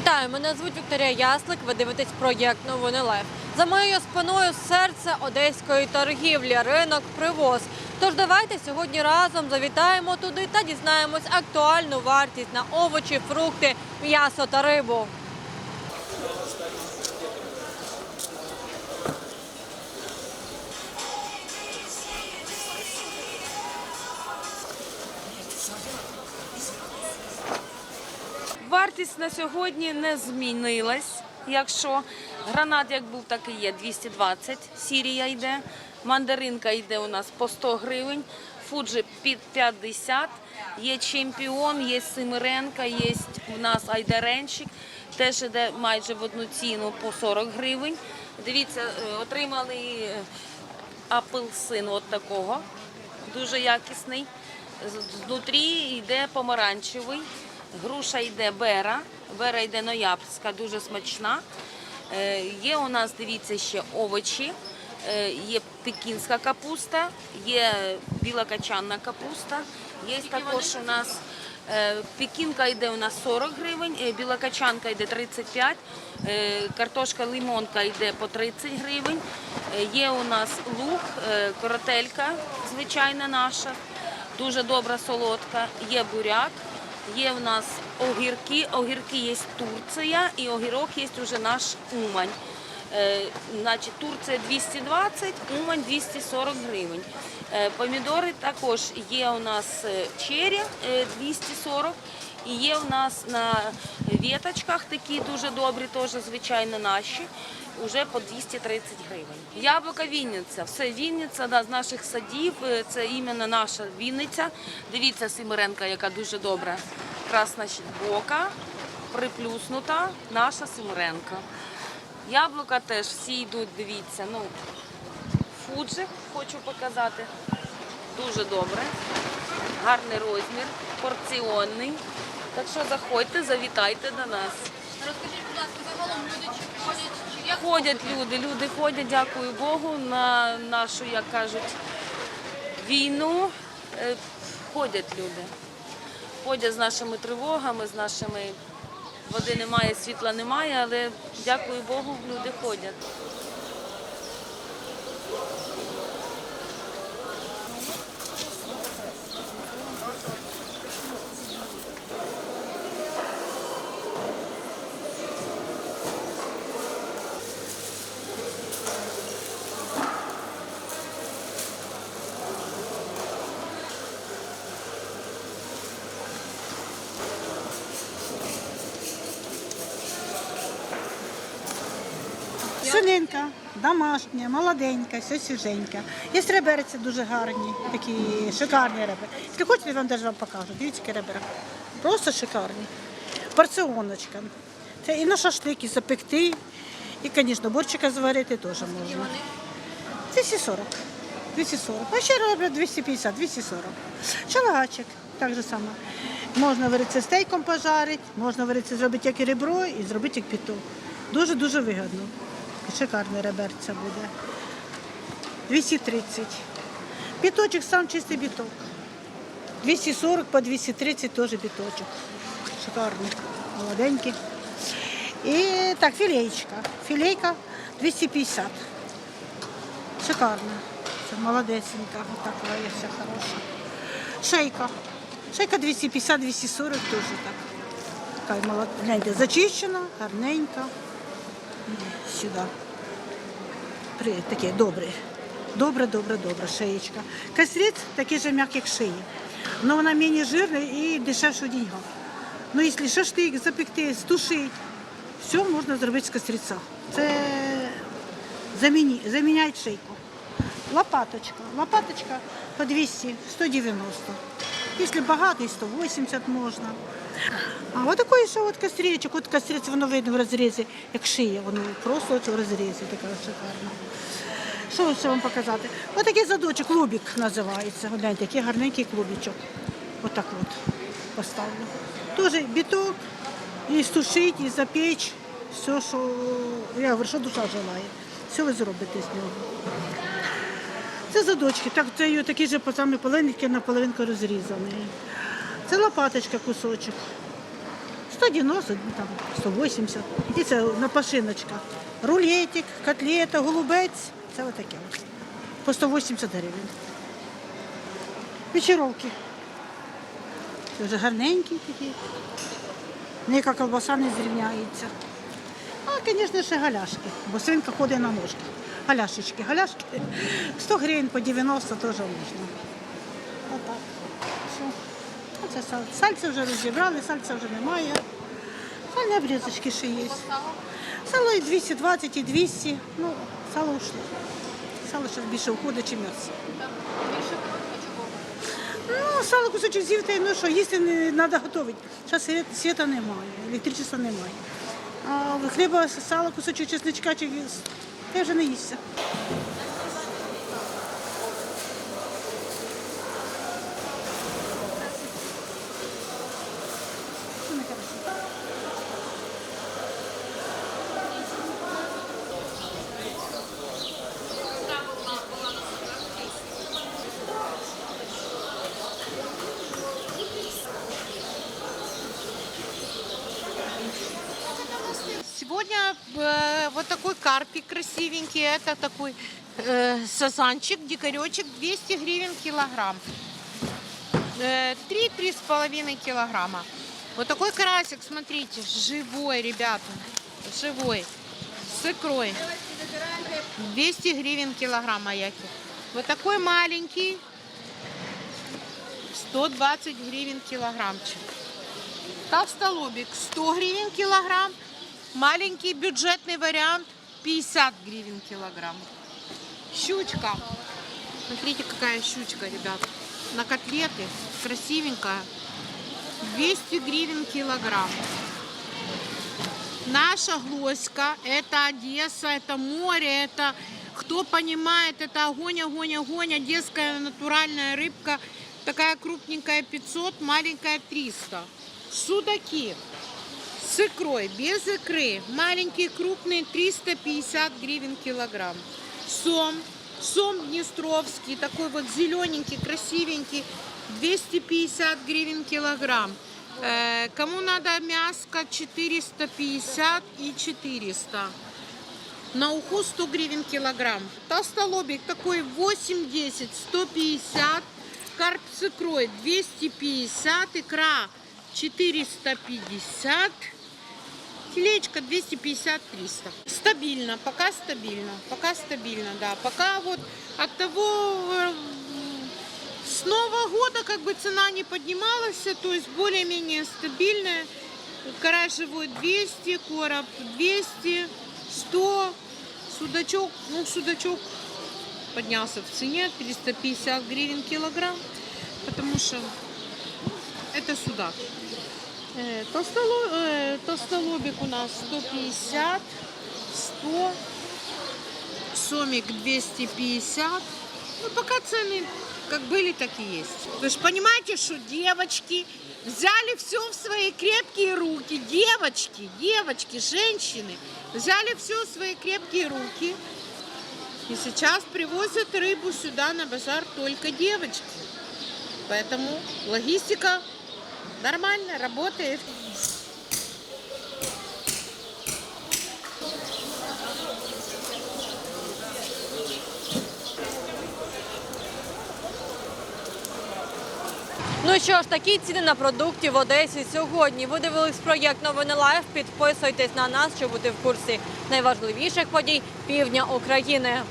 Вітаю, мене звуть Вікторія Яслик. Ви дивитесь проєкт Новини Лайф. За моєю спиною серце одеської торгівлі, ринок привоз. Тож давайте сьогодні разом завітаємо туди та дізнаємось актуальну вартість на овочі, фрукти, м'ясо та рибу. Вартість на сьогодні не змінилась. Якщо гранат як був, так і є 220, сірія йде, мандаринка йде у нас по 100 гривень, фуджі під 50, є чемпіон, є Симиренка, є у нас айдаренчик, теж йде майже в одну ціну по 40 гривень. Дивіться, е, отримали е, апельсин от такого, дуже якісний. Знутрі йде помаранчевий, груша йде бера, бера йде ноябрьська, дуже смачна. Е, Є у нас, дивіться, ще овочі, е, є пекінська капуста, є білокачанна капуста, є також у нас е, пекінка йде у нас 40 гривень, білокачанка йде 35, е, картошка лимонка йде по 30 гривень. Є у нас лук, коротелька, звичайна наша, дуже добра солодка, є буряк, є в нас огірки, огірки є Турція і огірок є вже наш Умань. Е, Значить, Турція 220, Умань 240 гривень. Е, Помідори також є у нас е, чері е, 240 і є у нас на віточках такі дуже добрі, теж звичайно наші, вже по 230 гривень. Яблука Вінниця, все Вінниця да, з наших садів, е, це іменно наша Вінниця. Дивіться, Симиренка, яка дуже добра. Красна бока, приплюснута, наша Симиренка. Яблука теж всі йдуть, дивіться. Ну, Фуджи хочу показати. Дуже добре. Гарний розмір, порціонний. Так що заходьте, завітайте до нас. Розкажіть, будь ласка, загалом люди чи ходять, чи як Ходять люди, люди ходять, дякую Богу, на нашу, як кажуть, війну. Е, Ходять люди. Ходять з нашими тривогами, з нашими води немає, світла немає, але дякую Богу, люди ходять. Свининка, домашня, молоденька, все свіженька. Є реберці дуже гарні, такі шикарні ребра. Якщо хочете, я вам навіть вам покажу. Дивіться, які. Просто шикарні. Порціоночка. Це і на шашлики запекти, і, звісно, борчика зварити теж можна. 240. 240. А ще роблять 250, 240. Шалагачик, так же само. Можна варити стейком пожарити, можна варити зробити як і ребро і зробити як піток. Дуже-дуже вигідно. І Шикарне реберця буде. 230. Біточок сам чистий біток. 240 по 230 теж біточок. Шикарний, молоденький. І так, філеєчка. Філейка 250. Шикарно. Це молодесенька, вот такая є вся хороша. Шейка. Шейка 250-240 теж так. Така молод... Гляньте, зачищена, гарненька. Сюди. При... Таке добре. Добре, добре, добре, шеєчка. Косрець такий же м'як, як шиї. Но вона менш жирна і дешевше в деньгах. Ну, якщо шашлик запекти, стушити, все можна зробити з костриця. Це заміні... заміняють шейку. Лопаточка. Лопаточка по 200, 190. Якщо багато, і 180 можна. А от такий ще от костричок, от кострець, воно видно в розрізі, як шия, воно просто от в розрізі, така шикарна. Що ще вам показати? Ось такий задочок, клубик називається. От Гляньте, який гарненький клубічок. Отак от поставлю. Теж біток, і стушить, і запечь. Все, що я говорю, що душа желає. Все ви зробите з нього. Це задочки, так це же по самі половинки, наполовинку розрізаний. Це лопаточка кусочок. 190, ну, там 180. І це на пашиночках. Рулетик, котлета, голубець. Це отаке. от. По 180 гривень. Вечеровки. Це вже гарненькі такі. Ніяка колбаса не зрівняється. А, звісно, ще галяшки, бо свинка ходить на ножки. Галяшечки, галяшки. 100 гривень по 90 теж можна. Отак. Оце сал. Сальце вже розібрали, сальця вже немає. Сальні обрізочки ще є. Сало і 220, і 200. Ну, сало ушло. Сало ще більше входить, ніж м'ясо. Ну, сало кусочок з'їв, ну що, їсти не треба готувати. Зараз світа немає, електричества немає. А хліба, сало, кусочок чесничка чи те вже не їсться. Сегодня э, вот такой карпик красивенький, это такой э, сазанчик, дикаречек, 200 гривен килограмм. Э, 3-3,5 килограмма. Вот такой карасик, смотрите, живой, ребята, живой, с икрой. 200 гривен килограмм маяки. Вот такой маленький, 120 гривен килограммчик. Толстолобик 100 гривен килограмм. Маленький бюджетный вариант 50 гривен килограмм. Щучка. Смотрите, какая щучка, ребят. На котлеты. Красивенькая. 200 гривен килограмм. Наша глоська, это Одесса, это море, это, кто понимает, это огонь, огонь, огонь, одесская натуральная рыбка, такая крупненькая 500, маленькая 300. Судаки с икрой, без икры, маленькие, крупные, 350 гривен килограмм. Сом, сом днестровский, такой вот зелененький, красивенький, 250 гривен килограмм. Э, Кому надо мяско 450 и 400. На уху 100 гривен килограмм. Толстолобик такой 8-10, 150. Карп с икрой 250. Икра 450. Филеечка 250-300. Стабильно, пока стабильно. Пока стабильно, да. Пока вот от того э, с Нового года как бы цена не поднималась, то есть более-менее стабильная. Карась живой 200, короб 200, 100, судачок, ну судачок поднялся в цене 350 гривен килограмм, потому что ну, это судак. Толстоло- толстолобик у нас 150, 100, сомик 250. Ну, пока цены как были, так и есть. Вы же понимаете, что девочки взяли все в свои крепкие руки. Девочки, девочки, женщины взяли все в свои крепкие руки. И сейчас привозят рыбу сюда на базар только девочки. Поэтому логистика нормально работает. Ну що ж, такі ціни на продукти в Одесі сьогодні. Ви дивились проєкт Новини Лайф. Підписуйтесь на нас, щоб бути в курсі найважливіших подій півдня України.